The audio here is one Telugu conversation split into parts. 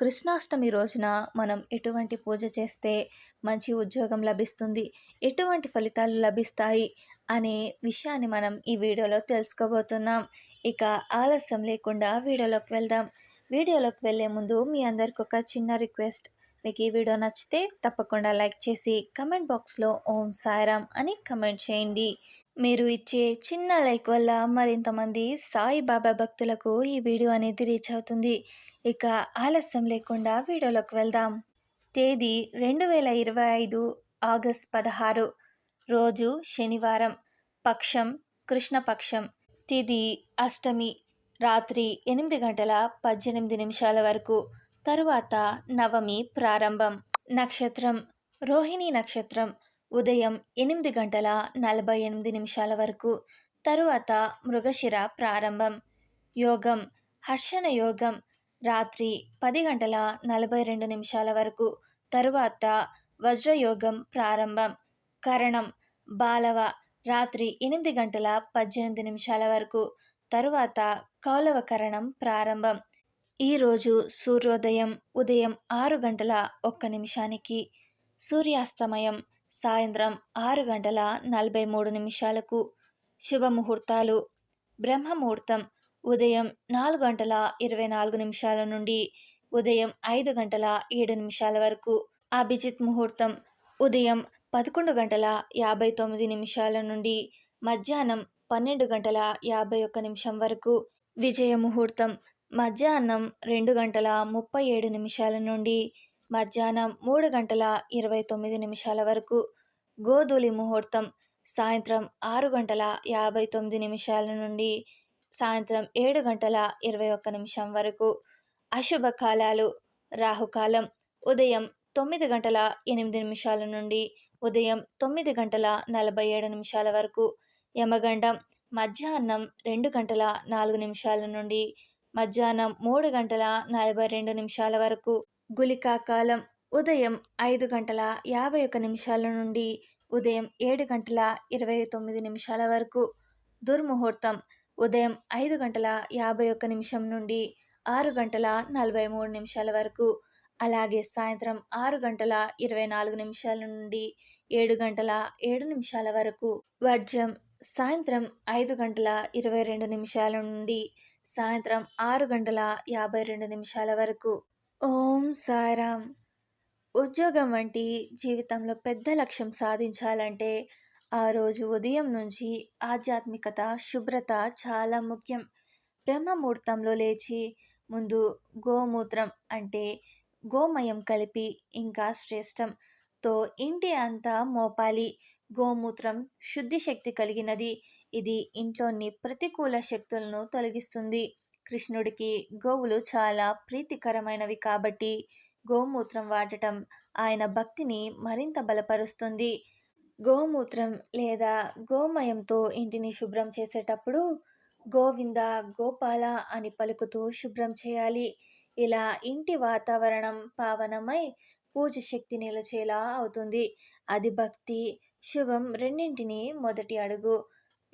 కృష్ణాష్టమి రోజున మనం ఎటువంటి పూజ చేస్తే మంచి ఉద్యోగం లభిస్తుంది? ఎటువంటి ఫలితాలు లభిస్తాయి? అనే విషయాన్ని మనం ఈ వీడియోలో తెలుసుకోబోతున్నాం. ఇక ఆలస్యం లేకుండా వీడియోలోకి వెళ్దాం. వీడియోలోకి వెళ్ళే ముందు మీ అందరికి ఒక చిన్న రిక్వెస్ట్. మీకు ఈ వీడియో నచ్చితే తప్పకుండా లైక్ చేసి కమెంట్ బాక్స్లో ఓం సాయిరామ్ అని కమెంట్ చేయండి. మీరు ఇచ్చే చిన్న లైక్ వల్ల మరింతమంది సాయిబాబా భక్తులకు ఈ వీడియో అనేది రీచ్ అవుతుంది. ఇక ఆలస్యం లేకుండా వీడియోలోకి వెళ్దాం. తేదీ రెండు వేల ఇరవై ఐదు ఆగస్ట్ పదహారు రోజు శనివారం పక్షం కృష్ణపక్షం తిది అష్టమి రాత్రి ఎనిమిది గంటల పద్దెనిమిది నిమిషాల వరకు తరువాత నవమి ప్రారంభం. నక్షత్రం. రోహిణి నక్షత్రం. ఉదయం ఎనిమిది గంటల నలభై ఎనిమిది నిమిషాల వరకు. తరువాత మృగశిర ప్రారంభం. యోగం. హర్షణ యోగం. రాత్రి పది గంటల నలభై రెండు నిమిషాల వరకు. తరువాత వజ్రయోగం ప్రారంభం. కరణం. బాలవ. రాత్రి ఎనిమిది గంటల పద్దెనిమిది నిమిషాల వరకు. తరువాత కౌలవకరణం ప్రారంభం. ఈరోజు సూర్యోదయం ఉదయం ఆరు గంటల ఒక్క నిమిషానికి సూర్యాస్తమయం సాయంత్రం ఆరు గంటల నలభై మూడు నిమిషాలకు. శుభముహూర్తాలు. బ్రహ్మముహూర్తం ఉదయం నాలుగు గంటల ఇరవై నాలుగు నిమిషాల నుండి ఉదయం ఐదు గంటల ఏడు నిమిషాల వరకు. అభిజిత్ ముహూర్తం ఉదయం పదకొండు గంటల యాభై తొమ్మిది నిమిషాల నుండి మధ్యాహ్నం పన్నెండు గంటల యాభై ఒక్క నిమిషం వరకు. విజయ ముహూర్తం మధ్యాహ్నం రెండు గంటల ముప్పై ఏడు నిమిషాల నుండి మధ్యాహ్నం మూడు గంటల ఇరవై తొమ్మిది నిమిషాల వరకు గోధూలి ముహూర్తం సాయంత్రం ఆరు గంటల యాభై తొమ్మిది నిమిషాల నుండి సాయంత్రం ఏడు గంటల ఇరవై ఒక్క నిమిషం వరకు అశుభ కాలాలు రాహుకాలం ఉదయం తొమ్మిది గంటల ఎనిమిది నిమిషాల నుండి ఉదయం తొమ్మిది గంటల నలభై ఏడు నిమిషాల వరకు యమగండం మధ్యాహ్నం రెండు గంటల నాలుగు నిమిషాల నుండి మధ్యాహ్నం మూడు గంటల నలభై రెండు నిమిషాల వరకు. గులికా కాలం ఉదయం ఐదు గంటల యాభై ఒక నిమిషాల నుండి ఉదయం ఏడు గంటల ఇరవై తొమ్మిది నిమిషాల వరకు. దుర్ముహూర్తం ఉదయం ఐదు గంటల యాభై ఒక్క నిమిషం నుండి ఆరు గంటల నలభై మూడు నిమిషాల వరకు. అలాగే సాయంత్రం ఆరు గంటల ఇరవై నాలుగు నిమిషాల నుండి ఏడు గంటల ఏడు నిమిషాల వరకు. వర్జం సాయంత్రం ఐదు గంటల ఇరవై రెండు నిమిషాల నుండి సాయంత్రం ఆరు గంటల యాభై రెండు నిమిషాల వరకు. ఓం సారాం. ఉద్యోగం వంటి జీవితంలో పెద్ద లక్ష్యం సాధించాలంటే ఆ రోజు ఉదయం నుంచి ఆధ్యాత్మికత శుభ్రత చాలా ముఖ్యం. బ్రహ్మముహూర్తంలో లేచి ముందు గోమూత్రం అంటే గోమయం కలిపి ఇంకా శ్రేష్టం. తో ఇంటి అంతా మోపాలి. గోమూత్రం శుద్ధి శక్తి కలిగినది. ఇది ఇంట్లోని ప్రతికూల శక్తులను తొలగిస్తుంది. కృష్ణుడికి గోవులు చాలా ప్రీతికరమైనవి కాబట్టి గోమూత్రం వాడటం ఆయన భక్తిని మరింత బలపరుస్తుంది. గోమూత్రం లేదా గోమయంతో ఇంటిని శుభ్రం చేసేటప్పుడు గోవింద గోపాల అని పలుకుతూ శుభ్రం చేయాలి. ఇలా ఇంటి వాతావరణం పావనమై పూజ శక్తి నిలిచేలా అవుతుంది. అది భక్తి శుభం రెండింటిని మొదటి అడుగు.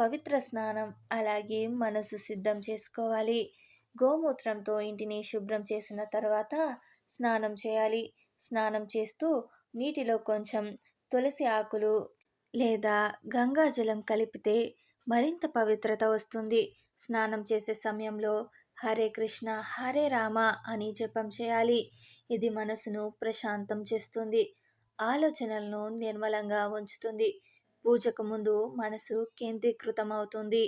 పవిత్ర స్నానం అలాగే మనసు సిద్ధం చేసుకోవాలి. గోమూత్రంతో ఇంటిని శుభ్రం చేసిన తర్వాత స్నానం చేయాలి. స్నానం చేస్తూ నీటిలో కొంచెం తులసి ఆకులు లేదా గంగాజలం కలిపితే మరింత పవిత్రత వస్తుంది. స్నానం చేసే సమయంలో హరే కృష్ణ హరే రామ అని జపం చేయాలి. ఇది మనసును ప్రశాంతం చేస్తుంది. ఆలోచనలను నిర్మలంగా ఉంచుతుంది. పూజకు ముందు మనసు కేంద్రీకృతం అవుతుంది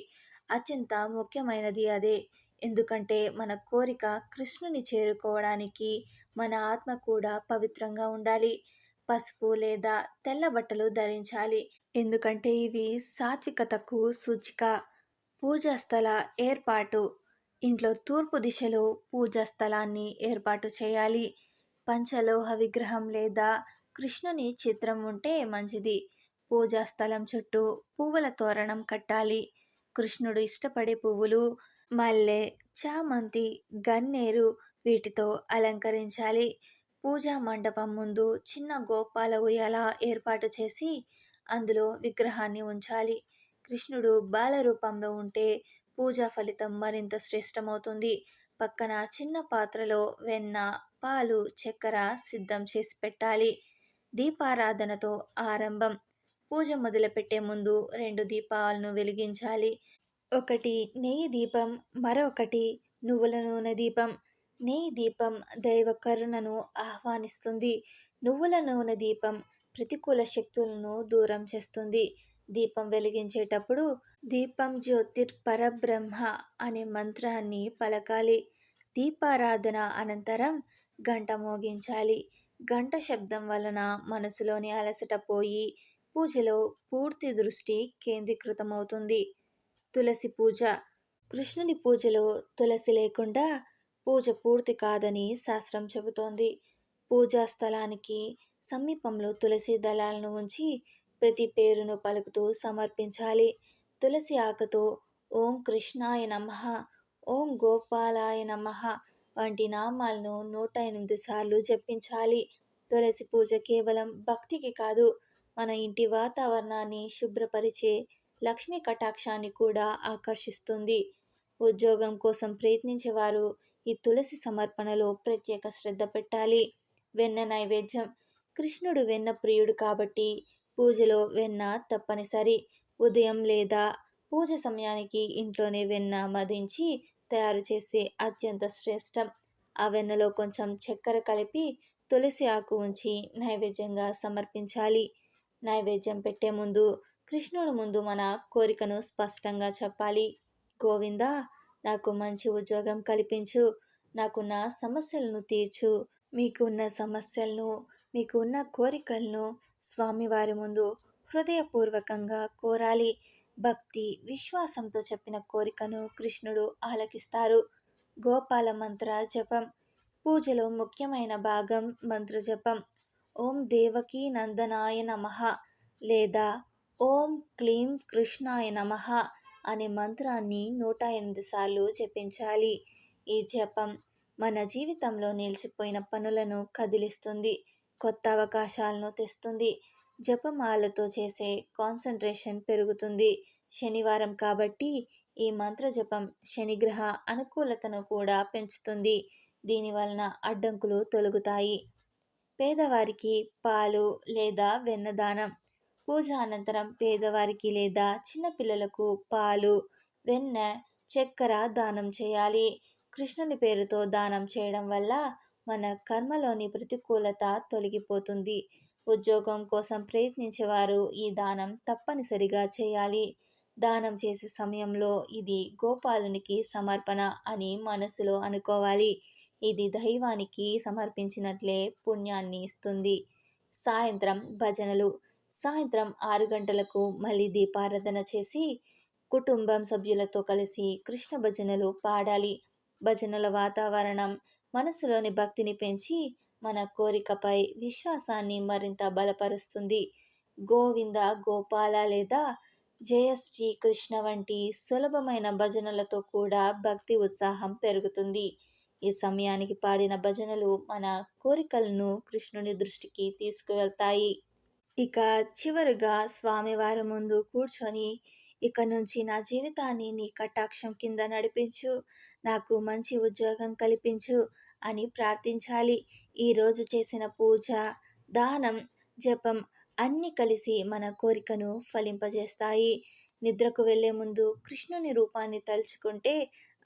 అత్యంత ముఖ్యమైనది అదే. ఎందుకంటే మన కోరిక కృష్ణుని చేరుకోవడానికి మన ఆత్మ కూడా పవిత్రంగా ఉండాలి. పసుపు లేదా తెల్ల బట్టలు ధరించాలి. ఎందుకంటే ఇవి సాత్వికతకు సూచిక. పూజాస్థల ఏర్పాటు. ఇంట్లో తూర్పు దిశలో పూజా స్థలాన్ని ఏర్పాటు చేయాలి. పంచలోహ విగ్రహం లేదా కృష్ణుని చిత్రం ఉంటే మంచిది. పూజా స్థలం చుట్టూ పువ్వుల తోరణం కట్టాలి. కృష్ణుడు ఇష్టపడే పువ్వులు మల్లె చామంతి గన్నేరు వీటితో అలంకరించాలి. పూజా మండపం ముందు చిన్న గోపాల ఉయ్యాల ఏర్పాటు చేసి అందులో విగ్రహాన్ని ఉంచాలి. కృష్ణుడు బాల రూపంలో ఉంటే పూజా ఫలితం మరింత శ్రేష్టమవుతుంది. పక్కన చిన్న పాత్రలో వెన్న పాలు చక్కెర సిద్ధం చేసి పెట్టాలి. దీపారాధనతో ఆరంభం. పూజ మొదలుపెట్టే ముందు రెండు దీపాలను వెలిగించాలి. ఒకటి నెయ్యి దీపం మరొకటి నువ్వుల నూనె దీపం. నెయ్యి దీపం దైవ కరుణను ఆహ్వానిస్తుంది. నువ్వుల నూనె దీపం ప్రతికూల శక్తులను దూరం చేస్తుంది. దీపం వెలిగించేటప్పుడు దీపం జ్యోతిర్ పరబ్రహ్మ అనే మంత్రాన్ని పలకాలి. దీపారాధన అనంతరం గంట మోగించాలి. గంట శబ్దం వలన మనసులోని అలసట పోయి పూజలో పూర్తి దృష్టి కేంద్రీకృతమవుతుంది. తులసి పూజ. కృష్ణుని పూజలో తులసి లేకుండా పూజ పూర్తి కాదని శాస్త్రం చెబుతోంది. పూజా స్థలానికి సమీపంలో తులసి దళాలను ఉంచి ప్రతి పేరును పలుకుతూ సమర్పించాలి. తులసి ఆకుతో ఓం కృష్ణాయ నమ ఓం గోపాలాయ నమ వంటి నామాలను నూట ఎనిమిది సార్లు జపించాలి. తులసి పూజ కేవలం భక్తికి కాదు మన ఇంటి వాతావరణాన్ని శుభ్రపరిచే లక్ష్మీ కటాక్షాన్ని కూడా ఆకర్షిస్తుంది. ఉద్యోగం కోసం ప్రయత్నించేవారు ఈ తులసి సమర్పణలో ప్రత్యేక శ్రద్ధ పెట్టాలి. వెన్న నైవేద్యం. కృష్ణుడు వెన్న ప్రియుడు కాబట్టి పూజలో వెన్న తప్పనిసరి. ఉదయం లేదా పూజ సమయానికి ఇంట్లోనే వెన్న మదించి తయారు చేసే అత్యంత శ్రేష్టం. ఆ వెన్నలో కొంచెం చక్కెర కలిపి తులసి ఆకు ఉంచి నైవేద్యంగా సమర్పించాలి. నైవేద్యం పెట్టే ముందు కృష్ణుడు ముందు మన కోరికను స్పష్టంగా చెప్పాలి. గోవింద నాకు మంచి ఉద్యోగం కల్పించు. నాకున్న సమస్యలను తీర్చు. మీకున్న సమస్యలను మీకున్న కోరికలను స్వామివారి ముందు హృదయపూర్వకంగా కోరాలి. భక్తి విశ్వాసంతో చెప్పిన కోరికను కృష్ణుడు ఆలకిస్తారు. గోపాల మంత్ర జపం పూజలో ముఖ్యమైన భాగం మంత్ర జపం. ఓం దేవకీ నందనాయ నమ లేదా ఓం క్లీం కృష్ణాయ నమ అనే మంత్రాన్ని నూట ఎనిమిది సార్లు జపించాలి. ఈ జపం మన జీవితంలో నిలిచిపోయిన పనులను కదిలిస్తుంది కొత్త అవకాశాలను తెస్తుంది. జపమాలతో చేసే కాన్సన్ట్రేషన్ పెరుగుతుంది. శనివారం కాబట్టి ఈ మంత్ర జపం శనిగ్రహ అనుకూలతను కూడా పెంచుతుంది. దీని వలన అడ్డంకులు తొలగుతాయి. పేదవారికి పాలు లేదా వెన్నదానం పూజ అనంతరం పేదవారికి లేదా చిన్నపిల్లలకు పాలు వెన్న చక్కెర దానం చేయాలి. కృష్ణుని పేరుతో దానం చేయడం వల్ల మన కర్మలోని ప్రతికూలత తొలగిపోతుంది. ఉద్యోగం కోసం ప్రయత్నించేవారు ఈ దానం తప్పనిసరిగా చేయాలి. దానం చేసే సమయంలో ఇది గోపాలునికి సమర్పణ అని మనసులో అనుకోవాలి. ఇది దైవానికి సమర్పించినట్లే పుణ్యాన్ని ఇస్తుంది. సాయంత్రం భజనలు. సాయంత్రం ఆరు గంటలకు మళ్ళీ దీపారాధన చేసి కుటుంబం సభ్యులతో కలిసి కృష్ణ భజనలు పాడాలి. భజనల వాతావరణం మనసులోని భక్తిని పెంచి మన కోరికపై విశ్వాసాన్ని మరింత బలపరుస్తుంది. గోవింద గోపాల లేదా జయ శ్రీకృష్ణ వంటి సులభమైన భజనలతో కూడా భక్తి ఉత్సాహం పెరుగుతుంది. ఈ సమయానికి పాడిన భజనలు మన కోరికలను కృష్ణుని దృష్టికి తీసుకువెళ్తాయి. ఇక చివరిగా స్వామివారి ముందు కూర్చొని ఇక నుంచి నా జీవితాన్ని నీ కటాక్షం కింద నడిపించు. నాకు మంచి ఉద్యోగం కల్పించు అని ప్రార్థించాలి. ఈరోజు చేసిన పూజ దానం జపం అన్నీ కలిసి మన కోరికను ఫలింపజేస్తాయి. నిద్రకు వెళ్ళే ముందు కృష్ణుని రూపాన్ని తలుచుకుంటే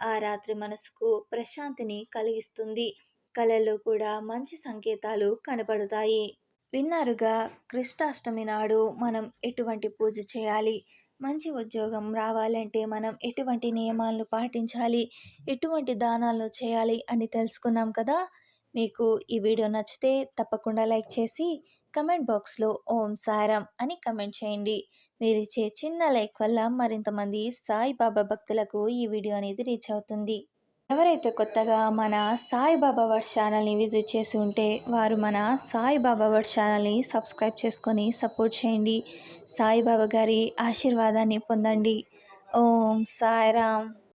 ఆ రాత్రి మనసుకు ప్రశాంతిని కలిగిస్తుంది. కళల్లో కూడా మంచి సంకేతాలు కనపడుతాయి విన్నారుగా కృష్ణాష్టమి నాడు మనం ఎటువంటి పూజ చేయాలి? మంచి ఉద్యోగం రావాలంటే మనం ఎటువంటి నియమాలను పాటించాలి? ఎటువంటి దానాలు చేయాలి? అని తెలుసుకున్నాం కదా? మీకు ఈ వీడియో నచ్చితే తప్పకుండా లైక్ చేసి కమెంట్ బాక్స్లో ఓం సారం అని కమెంట్ చేయండి. మీరు ఇచ్చే చిన్న లైక్ వల్ల మరింతమంది సాయిబాబా భక్తులకు ఈ వీడియో అనేది రీచ్ అవుతుంది. ఎవరైతే కొత్తగా మన సాయిబాబా వర్డ్ ఛానల్ని విజిట్ చేసి ఉంటే వారు మన సాయిబాబా వర్డ్ ఛానల్ని సబ్స్క్రైబ్ చేసుకొని సపోర్ట్ చేయండి. సాయిబాబా గారి ఆశీర్వాదాన్ని పొందండి. ఓం సాయిరామ్.